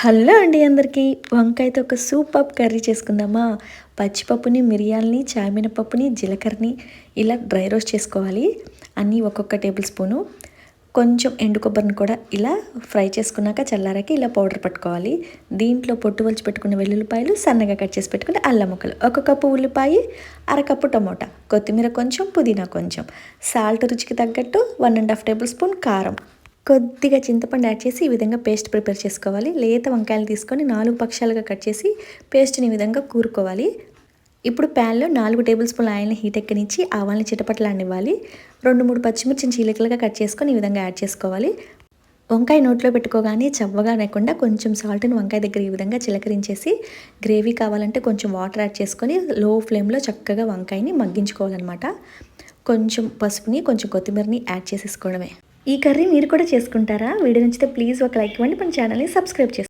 Hello అండి అందరికీ. వంకాయతో ఒక సూపర్ కర్రీ చేసుకుందామా? పచ్చిపప్పుని మిరియాలని చామినపప్పుని జీలకర్రని ఇలా డ్రై రోస్ట్ చేసుకోవాలి. అన్నీ ఒక్కొక్క టేబుల్ స్పూను. కొంచెం ఎండు కొబ్బరిని కూడా ఇలా ఫ్రై చేసుకున్నాక చల్లారాక ఇలా పౌడర్ పట్టుకోవాలి. దీంట్లో పొట్టు వలిచి పెట్టుకున్న వెల్లుల్లిపాయలు సన్నగా కట్ చేసి పెట్టుకున్న అల్లం ముక్కలు. ఒక కప్పు ఉల్లిపాయ అరకప్పు టమోటా. కొత్తిమీర కొంచెం పుదీనా కొంచెం. సాల్ట్ రుచికి తగ్గట్టు one and half tablespoon కారం. కొద్దిగా చింతపండు యాడ్ చేసి ఈ విధంగా పేస్ట్ ప్రిపేర్ చేసుకోవాలి. లేత వంకాయలు తీసుకొని నాలుగు పక్షాలుగా కట్ చేసి పేస్ట్ని ఈ విధంగా కూరుకోవాలి. ఇప్పుడు ప్యాన్లో నాలుగు టేబుల్ స్పూన్ ఆయిల్ని హీట్ ఎక్కనిచ్చి ఆవాల్ని చిటపట్లాడివ్వాలి రెండు మూడు పచ్చిమిర్చిని చీలికలుగా కట్ చేసుకొని ఈ విధంగా యాడ్ చేసుకోవాలి. వంకాయ నోట్లో పెట్టుకోగానే చవ్వగా లేకుండా కొంచెం సాల్ట్ని వంకాయ దగ్గర ఈ విధంగా చిలకరించేసి గ్రేవీ కావాలంటే కొంచెం వాటర్ యాడ్ చేసుకొని లో ఫ్లేమ్లో చక్కగా వంకాయని మగ్గించుకోవాలన్నమాట. కొంచెం పసుపుని కొంచెం కొత్తిమీరని యాడ్ చేసేసుకోవడమే. ఈ కర్రీ మీరు కూడా చేసుకుంటారా? వీడియో నచ్చితే ప్లీజ్ ఒక లైక్ ఇవ్వండి. మన ఛానల్ని సబ్స్క్రైబ్ చేసుకోండి.